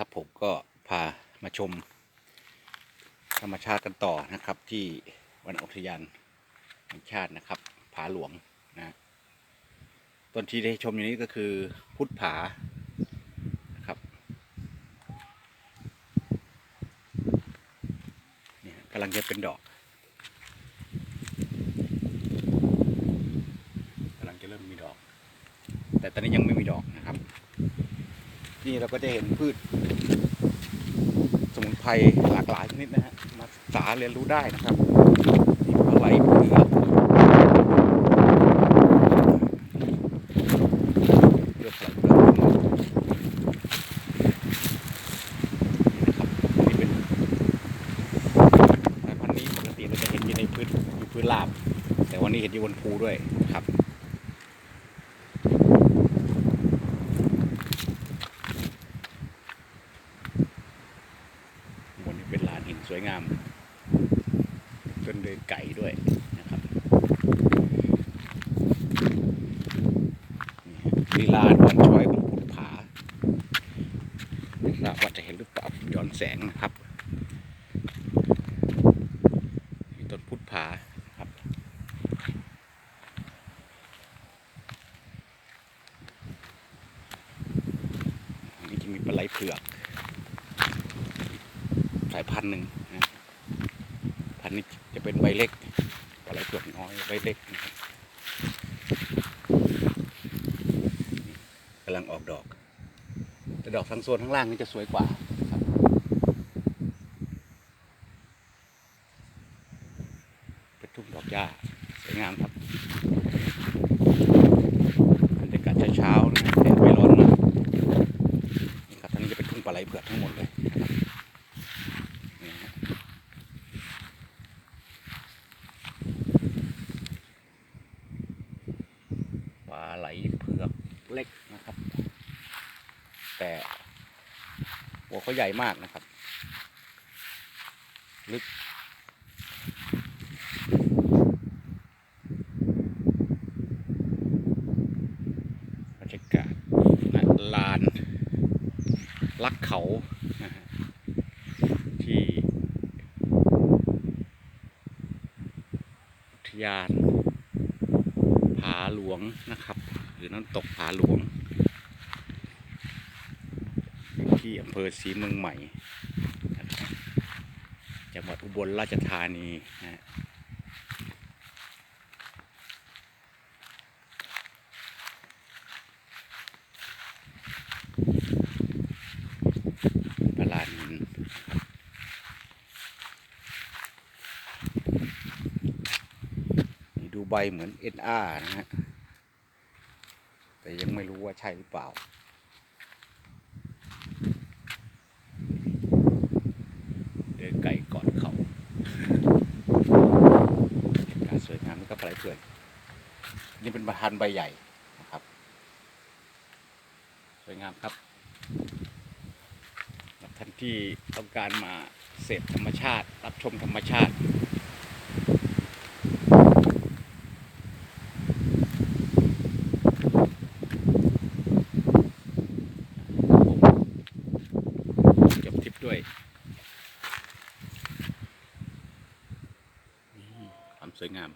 ครับผมก็พามาชม ธรรมชาติกันต่อนะครับ ที่วันอุทยานแห่งชาตินะครับ ผาหลวงนะต้นที่ได้ชมอยู่นี้ก็คือพุทธผานะครับเนี่ยกำลังจะเป็นดอกกำลังจะเริ่มมีดอก แต่ตอนนี้ยังไม่มีดอก มีเราก็จะเห็นพืช สมุนไพรหลากหลายชนิดนะฮะมาศึกษาเรียนรู้ได้นะครับนี่ปลาไหลเผือเลือกปลาไหลเผือกนะครับนี่เป็นสายพันธุ์นี้ปกติเราจะเห็นอยู่ในพื้นอยู่พื้นราบ แต่วันนี้เห็นอยู่บนภูด้วยนะครับนนี้เป็นลานหินส วยงามจนเดินไก่ด้วยนะครับนี่ลีลาดอนช้อยของพุทธผาทราบว่าจะเห็นหรือเปล่าย้อนแสงนะครับต้นพุทธผาครับอันนี้จะมีปลาไหลเผือก สายพันธุ์หนึ่ง พันนี้จะเป็นใบเล็กปลาไหลเผือกน้อยใบเล็กกำลังออกดอก แต่ดอกทางโซนข้างล่างนี่จะสวยกว่าครับเป็นทุ่งดอกหญ้าสวยงามครับรรยากาศเช้าๆนะแดดไม่ร้อนนะนี่ครับทางนี้จะเป็นทุ่งปลาไหลเผือกทั้งหมดเลยนะครับ นี่ฮะปลา ไหลเผือกเล็กนะครับ แต่หัวเขาใหญ่มากนะครับ ลึก บรรยากาศนะลาน ลักเขาที่ทยานผาหลวงนะครับ หรือน้ำตกผาหลวงที่อำเภอศรีเมืองใหม่จังหวัดอุบลราชธานีนะฮะปลาหินนะครับนี่ดูใบเหมือน NR นะฮะ ยังไม่รู้ว่าใช่หรือเปล่า เดินไก่ก่อนเขากาศสวยงามแล้วก็ปลายเพื่อนนี่เป็นประธานใบใหญ่นะครับ สวยงามครับสำหรับท่านที่ต้องการมาเสพธรรมชาติ รับชมธรรมชาติ สวยงาม